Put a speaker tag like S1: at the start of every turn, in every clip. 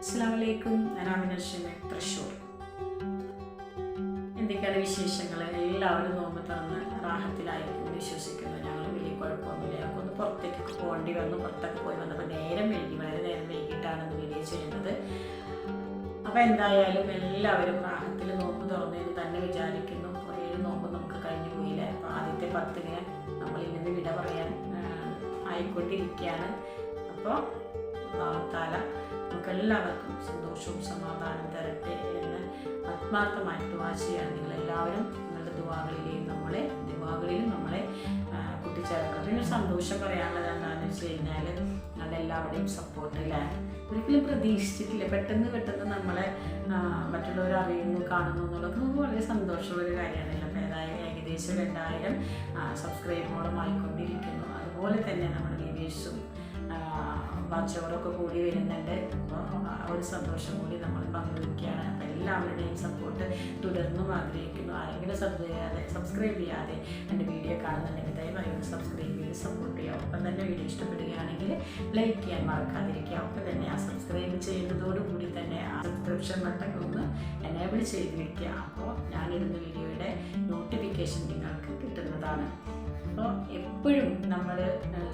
S1: അസ്സാമലൈക്കും ഞാൻ ആമിനർഷിന് തൃശ്ശൂർ. എന്തൊക്കെയാണ് വിശേഷങ്ങൾ എല്ലാവരും നോമ്പ് തുറന്ന് റാഹത്തിലായിരിക്കും വിശ്വസിക്കുന്നു. ഞങ്ങൾ വലിയ കുഴപ്പമൊന്നുമില്ല. ഞങ്ങൾക്കൊന്ന് പുറത്തേക്കൊക്കെ പോകേണ്ടി വന്നു. പുറത്തൊക്കെ പോയി വന്നപ്പോൾ നേരം വൈകി വളരെ നേരം വൈകിട്ടാണ് ഇന്ന് വീഡിയോ ചെയ്യുന്നത് അപ്പോൾ എന്തായാലും എല്ലാവരും റാഹത്തിൽ നോമ്പ് തുറന്നതെന്ന് തന്നെ വിചാരിക്കുന്നു. ഒരേ നോമ്പ് നമുക്ക് കഴിഞ്ഞു പോയില്ല? അപ്പോൾ ആദ്യത്തെ പത്തിന് നമ്മൾ ഇന്ന് വിട പറയാൻ ആയിക്കൊണ്ടിരിക്കുകയാണ്. അപ്പോൾ താല നമുക്ക് എല്ലാവർക്കും സന്തോഷവും സമാധാനം തരട്ടെ എന്ന് ആത്മാർത്ഥമായി ദുവാ നിങ്ങളെല്ലാവരും നിങ്ങളുടെ ദുവാകളിലെയും നമ്മളെ ദുവാകളിലും നമ്മളെ കൂട്ടിച്ചേർക്കണം പിന്നെ സന്തോഷം പറയാനുള്ളത് എന്താണെന്ന് വെച്ച് കഴിഞ്ഞാൽ നിങ്ങളുടെ എല്ലാവരുടെയും സപ്പോർട്ട് അല്ലേ ഒരിക്കലും പ്രതീക്ഷിച്ചിട്ടില്ല. പെട്ടെന്ന് പെട്ടെന്ന് നമ്മളെ മറ്റുള്ളവർ അറിയുന്നു കാണുന്നു എന്നുള്ളത് നമുക്ക് വളരെ സന്തോഷമുള്ളൊരു കാര്യമാണ് അപ്പോൾ ഏതായാലും ഏകദേശം രണ്ടായിരം സബ്സ്ക്രൈബറോളം ആയിക്കൊണ്ടിരിക്കുന്നു. അതുപോലെ തന്നെ നമ്മുടെ വീഡിയോസും വാച്ചവറൊക്കെ കൂടി വരുന്നുണ്ട്. അപ്പോൾ ഒരു സന്തോഷം കൂടി നമ്മൾ പങ്കുവെക്കുകയാണ്. അപ്പം എല്ലാവരുടെയും സപ്പോർട്ട് തുടർന്നും ആഗ്രഹിക്കുന്നു. ആരെങ്കിലും സബ് ചെയ്യാതെ സബ്സ്ക്രൈബ് ചെയ്യാതെ എന്റെ വീഡിയോ കാണുന്നുണ്ടെങ്കിൽ ദയവായി സബ്സ്ക്രൈബ് ചെയ്ത് സപ്പോർട്ട് ചെയ്യുക. ഒപ്പം തന്നെ വീഡിയോ ഇഷ്ടപ്പെടുകയാണെങ്കിൽ ലൈക്ക് ചെയ്യാൻ മറക്കാതിരിക്കുക. ഒപ്പം തന്നെ ആ സബ്സ്ക്രൈബ് ചെയ്യുന്നതോടുകൂടി തന്നെ ആ സബ്സ്ക്രിപ്ഷൻ ബട്ടൺ എനേബിൾ ചെയ്ത് വയ്ക്കുക അപ്പോൾ ഞാനിടുന്ന വീഡിയോയുടെ നോട്ടിഫിക്കേഷൻ നിങ്ങൾക്ക് കിട്ടുന്നതാണ്. എപ്പോഴും നമ്മൾ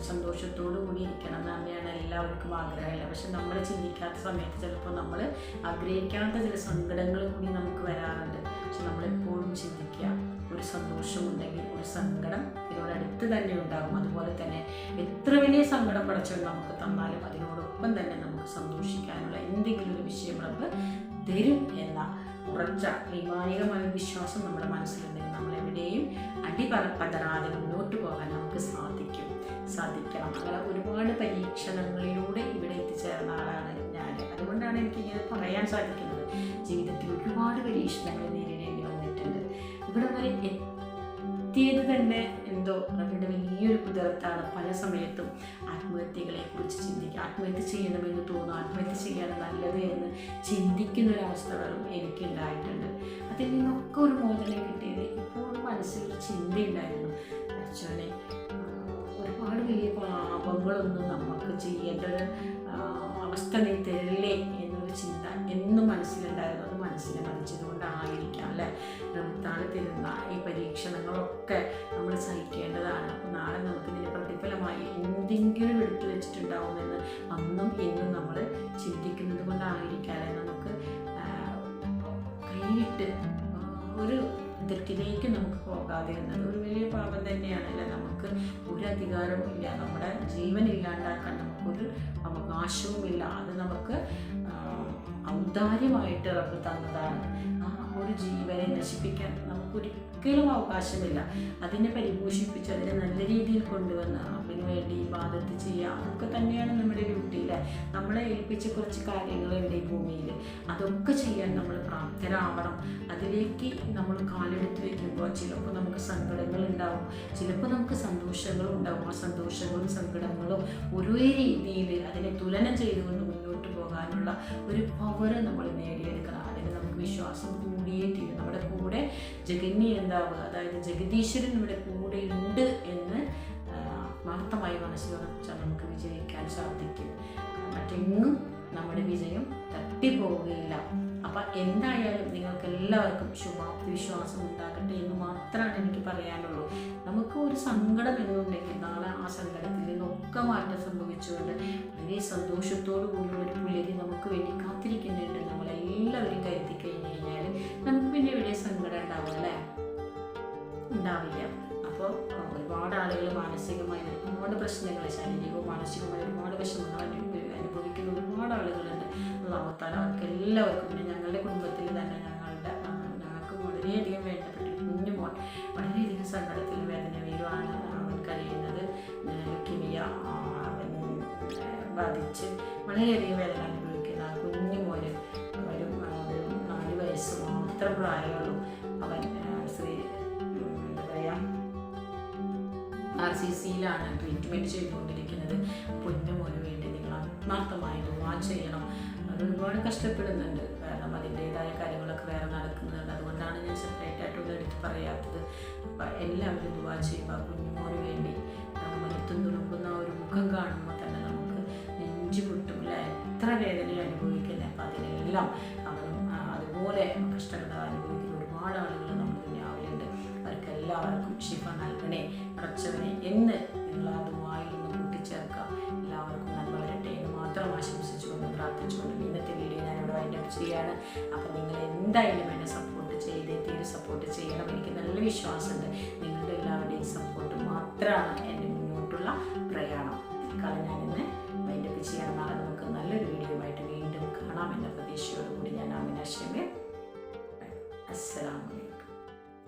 S1: സന്തോഷത്തോടു കൂടി ഇരിക്കണം എന്ന് തന്നെയാണ് എല്ലാവർക്കും ആഗ്രഹമില്ല പക്ഷെ നമ്മൾ ചിന്തിക്കാത്ത സമയത്ത് ചിലപ്പോൾ നമ്മൾ ആഗ്രഹിക്കാത്ത ചില സങ്കടങ്ങൾ കൂടി നമുക്ക് വരാറുണ്ട്. പക്ഷെ നമ്മളെപ്പോഴും ചിന്തിക്കുക ഒരു സന്തോഷമുണ്ടെങ്കിൽ ഒരു സങ്കടം ഇതിനോടടുത്ത് തന്നെ ഉണ്ടാകും അതുപോലെ തന്നെ എത്ര വലിയ സങ്കടം പടച്ചവൻ നമുക്ക് തന്നാലും അതിനോടൊപ്പം തന്നെ നമുക്ക് സന്തോഷിക്കാനുള്ള എന്തെങ്കിലും ഒരു വിഷയം നമുക്ക് തരും എന്ന ഉറച്ച വൈമാനികമായ വിശ്വാസം നമ്മുടെ മനസ്സിലുണ്ടെങ്കിൽ നമ്മളെവിടെയും അടിപറപ്പതറാതെ മുന്നോട്ട് പോകാൻ നമുക്ക് സാധിക്കും. സാധിക്കണം അങ്ങനെ ഒരുപാട് പരീക്ഷണങ്ങളിലൂടെ ഇവിടെ എത്തിച്ചേർന്ന ആളാണ് ഞാൻ. അതുകൊണ്ടാണ് എനിക്ക് ഇങ്ങനെ പറയാൻ സാധിക്കുന്നത്. ജീവിതത്തിൽ ഒരുപാട് പരീക്ഷണങ്ങൾ നേരിടേണ്ടി വന്നിട്ടുണ്ട്. ഇവിടെ വരെ എത്തിയത് തന്നെ എന്തോ അവരുടെ വലിയൊരു കുതിർത്താണ്. പല സമയത്തും ആത്മഹത്യകളെ കുറിച്ച് ചിന്തിക്കുക ആത്മഹത്യ ചെയ്യണമെന്ന് തോന്നും ആത്മഹത്യ ചെയ്യാണ് നല്ലത് എന്ന് ചിന്തിക്കുന്ന ഒരവസ്ഥകളും എനിക്കുണ്ടായിട്ടുണ്ട്. അതിൽ നിന്നൊക്കെ ഒരു മോചനം കിട്ടിയത് ഇപ്പോൾ മനസ്സിലൊരു ചിന്തയുണ്ടായിരുന്നു. അച്ഛനെ ഒരുപാട് വലിയ പാപങ്ങളൊന്നും നമുക്ക് ചെയ്യേണ്ട ഒരു അവസ്ഥ നീ തരില്ലേ ചിന്ത എന്നും മനസ്സിലുണ്ടായിരുന്നു. അത് മനസ്സിനെ പതിച്ചതുകൊണ്ടായിരിക്കാം അല്ലേ? നാളെ തരുന്ന ഈ പരീക്ഷണങ്ങളൊക്കെ നമ്മൾ സഹിക്കേണ്ടതാണ്. അപ്പോൾ നാളെ നമുക്ക് ഇതിന് പ്രതിഫലമായി എന്തെങ്കിലും എടുത്തു വെച്ചിട്ടുണ്ടാവുമെന്ന് അന്നും എന്നും നമ്മൾ ചിന്തിക്കുന്നത് കൊണ്ടായിരിക്കാതെ നമുക്ക് കൈയിട്ട് ഒരു തെറ്റിലേക്ക് നമുക്ക് പോകാതെ എന്നത് ഒരു വലിയ പാപം തന്നെയാണല്ലേ നമുക്ക് ഒരു അധികാരവും ഇല്ല. നമ്മുടെ ജീവൻ ഇല്ലാണ്ടാക്കാൻ നമുക്കൊരു അവകാശവുമില്ല. അത് നമുക്ക് ഔദാര്യമായിട്ട് റബ്ബ് തന്നതാണ്. ഒരു ജീവനെ നശിപ്പിക്കാൻ നമുക്കൊരിക്കലും അവകാശമില്ല. അതിനെ പരിപോഷിപ്പിച്ച് അതിനെ നല്ല രീതിയിൽ കൊണ്ടുവന്ന് അതിനു വേണ്ടി ബാധത്ത് ചെയ്യുക. അതൊക്കെ തന്നെയാണ് നമ്മുടെ ഡ്യൂട്ടിയിൽ നമ്മളെ ഏൽപ്പിച്ച കുറച്ച് കാര്യങ്ങളുണ്ട് ഈ ഭൂമിയിൽ അതൊക്കെ ചെയ്യാൻ നമ്മൾ പ്രാപ്തരാവണം. അതിലേക്ക് നമ്മൾ കാലെടുത്ത് വയ്ക്കുമ്പോൾ ചിലപ്പോൾ നമുക്ക് സങ്കടങ്ങൾ ഉണ്ടാവും. ചിലപ്പോൾ നമുക്ക് സന്തോഷങ്ങളും ഉണ്ടാവും. ആ സന്തോഷങ്ങളും സങ്കടങ്ങളും ഒരേ രീതിയിൽ അതിനെ തുലനം ചെയ്തുകൊണ്ട് മുന്നോട്ട് പോകാനുള്ള ഒരു പവർ നമ്മൾ നേടിയെടുക്കണം. അതിന് നമുക്ക് വിശ്വാസം കൂടിയേ ചെയ്യുക നമ്മുടെ കൂടെ ജഗന്നി എന്താവുക? അതായത് ജഗദീശ്വരൻ നമ്മുടെ കൂടെ ഉണ്ട് എന്ന് ആത്മാർത്ഥമായി മനസ്സിലുറച്ചാൽ നമുക്ക് വിജയിക്കാൻ സാധിക്കും. മറ്റെങ്ങും നമ്മുടെ വിജയം തട്ടിപ്പോവുകയില്ല. അപ്പം എന്തായാലും നിങ്ങൾക്ക് എല്ലാവർക്കും ശുഭാപ്തി വിശ്വാസം ഉണ്ടാകട്ടെ എന്ന് മാത്രമാണ് എനിക്ക് പറയാനുള്ളൂ. നമുക്ക് ഒരു സങ്കടം എന്നുണ്ടെങ്കിൽ നാളെ ആ സങ്കടത്തിൽ നിന്നൊക്കെ മാറ്റം സംഭവിച്ചുകൊണ്ട് വളരെ സന്തോഷത്തോടു കൂടിയുള്ള ഒരു പുലരി നമുക്ക് വേണ്ടി കാത്തിരിക്കുന്നുണ്ട്. നമ്മളെല്ലാവരും ഒരുപാട് പ്രശ്നങ്ങൾ ശാരീരികവും മാനസികവുമായ ഒരുപാട് വിഷമങ്ങൾ അനുഭവിക്കുന്ന ഒരുപാട് ആളുകളുണ്ട്. അള്ളാഹത്താല അവർക്ക് എല്ലാവർക്കും പിന്നെ ഞങ്ങളുടെ കുടുംബത്തിൽ തന്നെ ഞങ്ങളുടെ ഞങ്ങൾക്ക് വളരെയധികം വേണ്ടപ്പെട്ട കുഞ്ഞു മോൻ വളരെയധികം സങ്കടത്തിൽ വേദന വീരുവാണ് അവൻ കഴിയുന്നത് ലുക്കിമിയ ബാധിച്ച് വളരെയധികം വേദന അനുഭവിക്കുന്ന കുഞ്ഞു മോന്. ഒരു നാല് വയസ്സ് മാത്രം പ്രായമുള്ളൂ. അവൻ ആർ സി സിയിലാണ് ട്രീറ്റ്മെന്റ് ചെയ്തുകൊണ്ടിരിക്കുന്നത്. പൊന്നു മോനു വേണ്ടി നിങ്ങൾ ആത്മാർത്ഥമായി ദുവാ ചെയ്യണം. അത് ഒരുപാട് കഷ്ടപ്പെടുന്നുണ്ട്. കാരണം അതിന്റേതായ കാര്യങ്ങളൊക്കെ വേറെ നടക്കുന്നുണ്ട്. അതുകൊണ്ടാണ് ഞാൻ സെപ്പറേറ്റ് ആയിട്ടൊന്നും എടുത്ത് പറയാത്തത്. അപ്പം എല്ലാവരും ദുവാ ചെയ്യുക. കുഞ്ഞു കുഞ്ഞുമോന് വേണ്ടി മനത്തും തുറക്കുന്ന ഒരു മുഖം കാണുമ്പോൾ തന്നെ നമുക്ക് നെഞ്ചു പൊട്ടും അല്ലേ? എത്ര വേദന അനുഭവിക്കുന്നത് അപ്പം അതിനെല്ലാം അവനും അതുപോലെ കഷ്ടത അനുഭവിക്കുന്ന ഒരുപാട് ആളുകൾ നമ്മുടെ ദുനിയാവിലുണ്ട് അവർക്ക് എല്ലാവർക്കും ശിഫ നൽകണേ. പടച്ചവനെ വൈൻഡപ്പ് ചെയ്യാണ് അപ്പം നിങ്ങൾ എന്തായാലും എന്നെ സപ്പോർട്ട് ചെയ്തേ തീരെ സപ്പോർട്ട് ചെയ്യണം. എനിക്ക് നല്ല വിശ്വാസമുണ്ട്. നിങ്ങളുടെ എല്ലാവരുടെയും സപ്പോർട്ട് മാത്രമാണ് എന്റെ മുന്നോട്ടുള്ള പ്രയാണം.